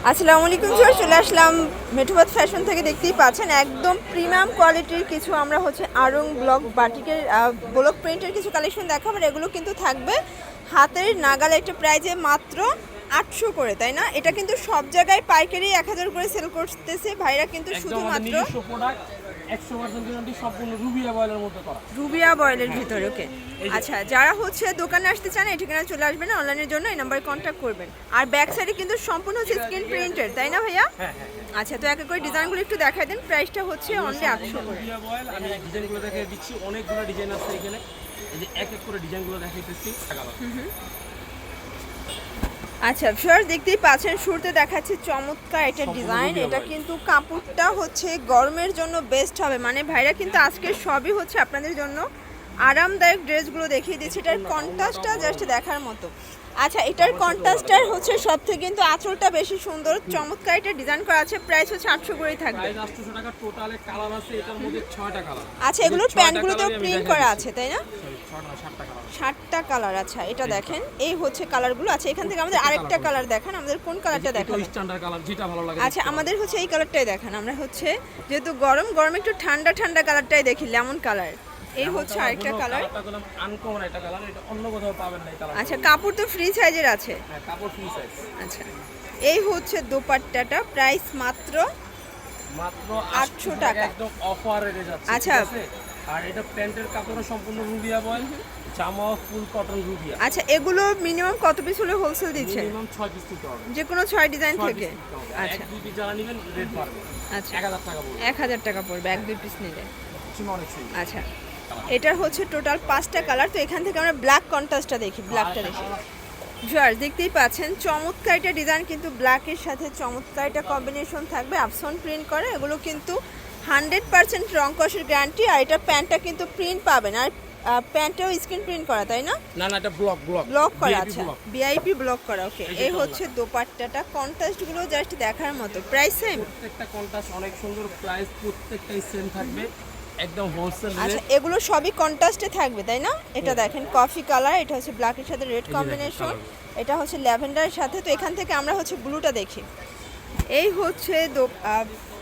আসসালামু আলাইকুম স্যার চলে আসলাম মেঠুবাদ ফ্যাশন থেকে দেখতেই পাচ্ছেন একদম প্রিমিয়াম কোয়ালিটির কিছু আমরা হচ্ছে আরং ব্লক বাটিকের ব্লক প্রিন্টের কিছু কালেকশন দেখাবো আর এগুলো কিন্তু থাকবে হাতের নাগালে একটা প্রাইজে মাত্র আটশো করে তাই না? এটা কিন্তু সব জায়গায় পাইকারি এক হাজার করে সেল করতেছে। ভাইরা কিন্তু শুধুমাত্র একশো পার্সেন্ট গ্যারান্টি সম্পূর্ণ রুবিয়া বয়েলের মধ্যে করা। রুবিয়া বয়েলের ভিতরে ওকে আচ্ছা যারা হচ্ছে দোকানে আসতে চান এই ঠিকানা চলে আসবেন অনলাইনের জন্য এই নাম্বারে কন্ট্যাক্ট করবেন। আর ব্যাক সাইডে কিন্তু সম্পূর্ণ হচ্ছে স্ক্রিন প্রিন্টেড তাই না ভাইয়া? হ্যাঁ হ্যাঁ আচ্ছা তো এক এক করে ডিজাইনগুলো একটু দেখাই দেন প্রাইসটা হচ্ছে অনলি আটশো করে। রুবিয়া বয়েল আমি ডিজাইনগুলো দেখিয়ে দিচ্ছি অনেকগুলো ডিজাইন আছে এখানে। এই যে এক এক করে ডিজাইনগুলো দেখাইতেছি। টাকা আচ্ছা ফিওর দেখতেই পাচ্ছেন শুরুতে দেখাচ্ছে চমৎকার এটা ডিজাইন এটা কিন্তু কাপড়টা হচ্ছে গরমের জন্য বেস্ট হবে। মানে ভাইরা কিন্তু আজকে সবই হচ্ছে আপনাদের জন্য আরামদায়ক ড্রেসগুলো দেখিয়ে দিচ্ছে এটার কন্ট্রাস্টটা জাস্ট দেখার মতো। আচ্ছা এটার কন্ট্রাস্টটার হচ্ছে সব থেকে কিন্তু আঁচলটা বেশি সুন্দর। চমৎকার এটা ডিজাইন করা আছে প্রাইস হচ্ছে আটশো করেই থাকবে। টাকা টোটালে কালার আছে এটার মধ্যে ছয়টা কালার আচ্ছা এগুলোর প্যান্টগুলোতেও প্রিন্ট করা আছে তাই না? সাতটা ষাটটা কালার আচ্ছা এটা দেখেন। এই হচ্ছে কালারগুলো আচ্ছা এখান থেকে আমাদের আরেকটা কালার দেখান আমাদের কোন কালারটা দেখান? স্ট্যান্ডার্ড কালার যেটা ভালো লাগে আচ্ছা আমাদের হচ্ছে এই কালারটাই দেখান। আমরা হচ্ছে যেহেতু গরম গরম একটু ঠান্ডা ঠান্ডা কালারটাই দেখি লেমন কালার এই হচ্ছে আরেকটা কালার। আনকমন একটা কালার এটা অন্য কোথাও পাবেন না কালার আচ্ছা কাপড় তো ফ্রি সাইজের আছে? হ্যাঁ কাপড় ফ্রি সাইজ আচ্ছা এই হচ্ছে দোপাট্টাটা প্রাইস মাত্র মাত্র 800 800 টাকা। একদম অফার রেটে যাচ্ছে আচ্ছা। আর এটা প্যান্টের কাপড়ও সম্পূর্ণ রুবিয়া বয় জামা ফুল কটন রুবিয়া। আচ্ছা এগুলো মিনিমাম কত পিস হলে হোলসেল দিচ্ছে? মিনিমাম 6 পিস দিতে হবে। যে কোনো ছয় ডিজাইন থেকে। আচ্ছা। এক দুই পিস যারা নেবেন রেট বাড়বে আচ্ছা। 1000 টাকা পড়বে। এক হাজার টাকা পড়বে এক দুই পিস নিলে। আচ্ছা। এটার হচ্ছে টোটাল পাঁচটা কালার তো এখান থেকে আমরা ব্ল্যাক কন্ট্রাস্টটা দেখি ব্ল্যাকটা দেখি। জয়ার দেখতেই পাচ্ছেন চমৎকার একটা ডিজাইন কিন্তু ব্ল্যাকের সাথে চমৎকার একটা কম্বিনেশন থাকবে আপসন প্রিন্ট করে এগুলো কিন্তু হান্ড্রেড পার্সেন্ট রং কষের গ্যারান্টি আর এটা প্যান্টটা কিন্তু প্রিন্ট পাবেন আর প্যান্টটাও স্ক্রিন প্রিন্ট করা তাই না? না না এটা ব্লক ব্লক ব্লক করা আছে। ভিআইপি ব্লক করা ওকে এই এটা হচ্ছে দোপাট্টাটা কন্ট্রাস্টগুলো জাস্ট দেখার মতো প্রাইস সেম প্রত্যেকটা কন্ট্রাস্ট অনেক সুন্দর প্রাইস প্রত্যেকটাই সেম থাকবে। একদম হোলসেল আচ্ছা এগুলো সবই কন্ট্রাস্টে থাকবে তাই না? এটা দেখেন কফি কালার এটা হচ্ছে ব্ল্যাকের সাথে রেড কম্বিনেশন এটা হচ্ছে ল্যাভেন্ডারের সাথে। তো এখান থেকে আমরা হচ্ছে ব্লুটা দেখি। এই হচ্ছে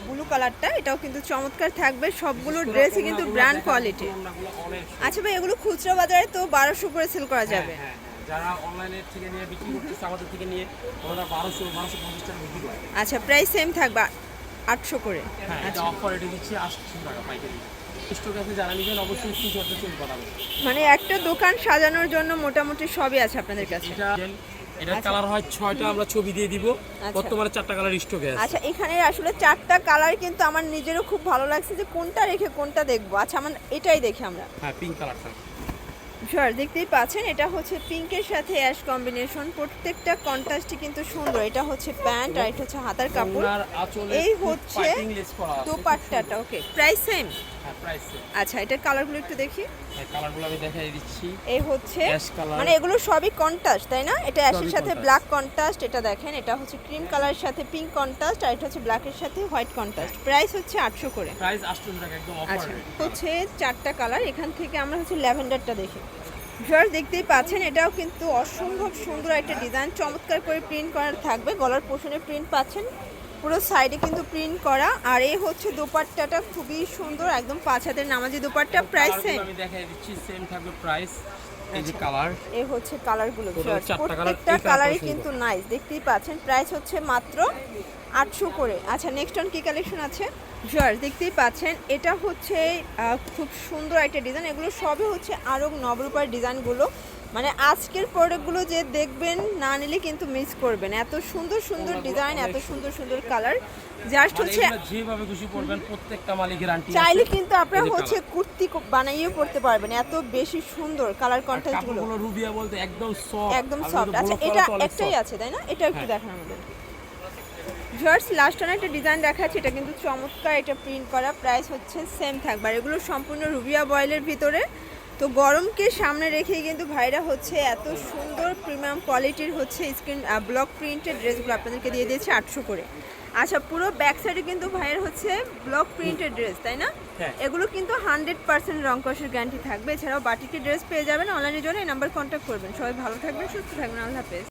ব্লু কালারটা এটাও কিন্তু চমৎকার থাকবে। সবগুলো ড্রেসই কিন্তু ব্র্যান্ড কোয়ালিটি আচ্ছা ভাই এগুলো খুচরা বাজারে তো বারোশো করে সেল করা যাবে। হ্যাঁ, হ্যাঁ, যারা অনলাইনে থেকে নিয়ে বিক্রি করতেছে আমাদের থেকে নিয়ে ওরা বারোশো বারোশো পঞ্চাশ টাকা বিক্রি করে। আচ্ছা প্রাইস সেম থাকবে আটশো করে। হ্যাঁ এটা আচ্ছা। অফার দিচ্ছি আটশো টাকা পাইকারি। কাছে যারা নেবেন অবশ্যই স্ক্রিনশটটা চলে পাঠাবেন মানে একটা দোকান সাজানোর জন্য মোটামুটি সবই আছে আপনাদের কাছে? এটা কালার হয় ছয়টা আমরা ছবি দিয়ে দিব। আচ্ছা। বর্তমানে চারটা কালার স্টকে আছে। আচ্ছা এখানে আসলে চারটা কালার কিন্তু আমার নিজেরও খুব ভালো লাগছে যে কোনটা রেখে কোনটা দেখব। আচ্ছা আমার এটাই দেখি আমরা। হ্যাঁ পিঙ্ক কালারটা স্যার দেখতেই পাচ্ছেন এটা হচ্ছে পিঙ্কের সাথে অ্যাশ কম্বিনেশন। প্রত্যেকটা কন্ট্রাস্টই কিন্তু সুন্দর। এটা হচ্ছে প্যান্ট আর এটা হচ্ছে হাতার কাপড়। এই হচ্ছে দোপাট্টাটা ওকে প্রাইস সেম হ্যাঁ আচ্ছা এটার কালারগুলো একটু দেখি। হ্যাঁ কালারগুলো আমি দেখাই দিচ্ছি। এই হচ্ছে মানে এগুলো সবই কন্ট্রাস্ট তাই না? এটা অ্যাশের সাথে ব্ল্যাক কন্ট্রাস্ট এটা দেখেন এটা হচ্ছে ক্রিম কালারের সাথে পিঙ্ক কন্ট্রাস্ট আর এটা হচ্ছে ব্ল্যাকের সাথে হোয়াইট কন্ট্রাস্ট প্রাইস হচ্ছে আটশো করে। প্রাইস আটশো টাকা একদম অফার আচ্ছা হচ্ছে চারটা কালার এখান থেকে আমরা হচ্ছে ল্যাভেন্ডারটা দেখি। ভিউয়ার্স, দেখতেই পাচ্ছেন, এটাও কিন্তু অসম্ভব সুন্দর একটা ডিজাইন। চমৎকার করে প্রিন্ট করা থাকবে, গলার পোষণে প্রিন্ট পাচ্ছেন। পুরো সাইডে কিন্তু প্রিন্ট করা। আর এই হচ্ছে দোপাট্টাটা খুবই সুন্দর একদম পাঁচ হাতের নামাজি দোপাট্টা। প্রাইস সেম আমি দেখাই দিচ্ছি সেম থাকবে প্রাইস এই যে কালার এই হচ্ছে কালারগুলো প্রত্যেকটা কালারই কিন্তু নাইস দেখতেই পাচ্ছেন। প্রাইস হচ্ছে মাত্র আটশো করে। আচ্ছা নেক্সট অন কি কালেকশন আছে? ভিউয়ার্স দেখতেই পাচ্ছেন। এটা হচ্ছে খুব সুন্দর একটা ডিজাইন এগুলো সবই হচ্ছে আরও নবরূপার ডিজাইনগুলো মানে আজকের প্রোডাক্টগুলো যে দেখবেন না নিলে কিন্তু মিস করবেন। এত সুন্দর সুন্দর ডিজাইন এত সুন্দর। সুন্দর কালার জাস্ট হচ্ছে যেভাবে খুশি করবেন প্রত্যেকটা মালিক গ্যারান্টি চাইলে কিন্তু আপনারা হচ্ছে কুর্তি বানাইয়েও পড়তে পারবেন এত বেশি সুন্দর কালার কন্ট্রাস্টগুলো কাপড়গুলো রুবিয়া বলতে একদম সফট একদম সফট আচ্ছা এটা একটাই আছে তাই না? এটা একটু হ্যাঁ। দেখান আমাদের। জার্স লাস্ট অন একটা ডিজাইন দেখাচ্ছি এটা কিন্তু চমৎকার এটা প্রিন্ট করা প্রাইস হচ্ছে সেম থাকবে। আর এগুলো সম্পূর্ণ রুবিয়া বয়েলের ভিতরে। তো গরমকে সামনে রেখেই কিন্তু ভাইরা হচ্ছে এত সুন্দর প্রিমিয়াম কোয়ালিটির হচ্ছে স্ক্রিন ব্লক প্রিন্টের ড্রেসগুলো আপনাদেরকে দিয়ে দিয়েছে আটশো করে। আচ্ছা পুরো ব্যাক সাইডে কিন্তু ভাইয়ের হচ্ছে ব্লক প্রিন্টের ড্রেস তাই না? হ্যাঁ। এগুলো কিন্তু হান্ড্রেড পার্সেন্ট রং কষের গ্যারান্টি থাকবে। এছাড়াও বাটিকে ড্রেস পেয়ে যাবেন অনলাইনের জন্য এই নাম্বার কন্ট্যাক্ট করবেন। সবাই ভালো থাকবেন সুস্থ থাকবেন। আল্লাহ হাফেজ।